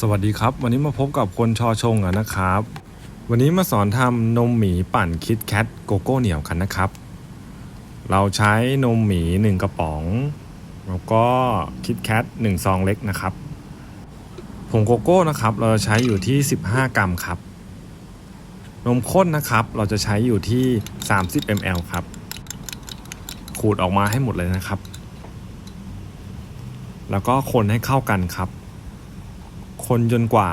สวัสดีครับ วันนี้มาพบกับคนชอชงอะนะครับ วันนี้มาสอนทำนมหมีปั่นคิดแคทโกโก้เหนียวกันนะครับ เราใช้นมหมี1กระป๋อง แล้วก็คิดแคท1ซองเล็กนะครับผงโกโก้นะครับ เราจะใช้อยู่ที่ 15 กรัมครับ นมข้นนะครับ เราจะใช้อยู่ที่ 30 ml ครับ ขูดออกมาให้หมดเลยนะครับ แล้วก็คนให้เข้ากันครับ คนจนกว่า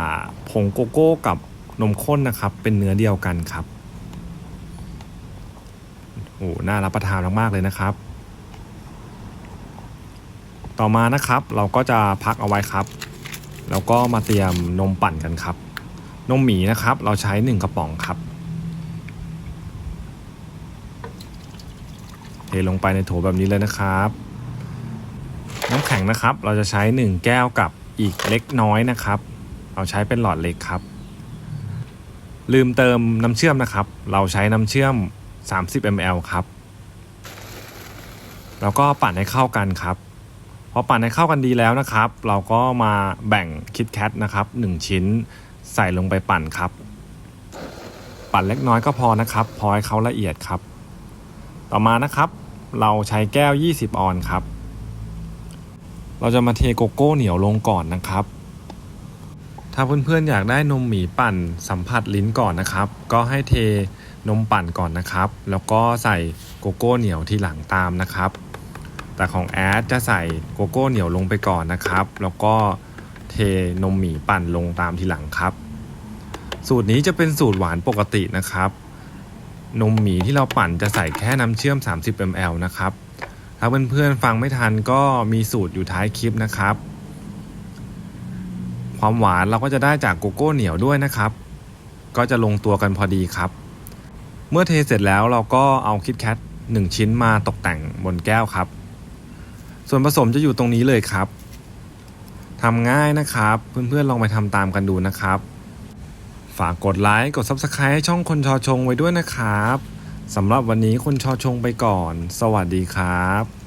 ผงโกโก้กับนมข้นนะครับ เป็นเนื้อเดียวกันครับโอ้น่ารับประทานมากๆเลยนะครับ ต่อมานะครับเราก็จะพักเอาไว้ครับ แล้วก็มาเตรียมนมปั่นกันครับ นมหมีนะครับ เราใช้ 1 กระป๋องครับเทลงไปในโถแบบนี้เลยนะครับ น้ำแข็งนะครับ เราจะใช้ 1 แก้วกับ อีกเล็กน้อยนะครับ เราใช้เป็นหลอดเล็กครับ ลืมเติมน้ำเชื่อมนะครับ เราใช้น้ำเชื่อม 30 ml ครับ แล้วก็ปั่นให้เข้ากันครับพอปั่นให้เข้ากันดีแล้วนะครับ เราก็มาแบ่งคิดแคทนะครับ1ชิ้นใส่ลงไปปั่นครับ ปั่นเล็กน้อยก็พอนะครับ พอให้เขาละเอียดครับ ต่อมานะครับ เราใช้แก้ว 20 ออนครับ เราจะมาเทโกโก้เหนียวลงก่อนนะครับ ถ้าเพื่อนๆอยากได้นมหมีปั่นสัมผัสลิ้นก่อนนะครับ ก็ให้เทนมปั่นก่อนนะครับ แล้วก็ใส่โกโก้เหนียวที่หลังตามนะครับ แต่ของแอดจะใส่โกโก้เหนียวลงไปก่อนนะครับ แล้วก็เทนมหมีปั่นลงตามทีหลังครับ สูตรนี้จะเป็นสูตรหวานปกตินะครับ นมหมีที่เราปั่นจะใส่แค่น้ำเชื่อม 30 ml นะครับ ถ้าเพื่อนๆฟังไม่ทันก็มีสูตรอยู่ท้ายคลิปนะครับ ความหวานเราก็จะได้จากโกโก้เหนียวด้วยนะครับ ก็จะลงตัวกันพอดีครับ เมื่อเทเสร็จแล้วเราก็เอาคิดแคท1ชิ้นมาตกแต่งบนแก้วครับ ส่วนผสมจะอยู่ตรงนี้เลยครับทำง่ายนะครับ เพื่อนๆลองไปทำตามกันดูนะครับ ฝากกดไลค์กด Subscribe ให้ช่องคนชอชงไว้ด้วยนะครับ สำหรับวันนี้คุณชอชงไปก่อน สวัสดีครับ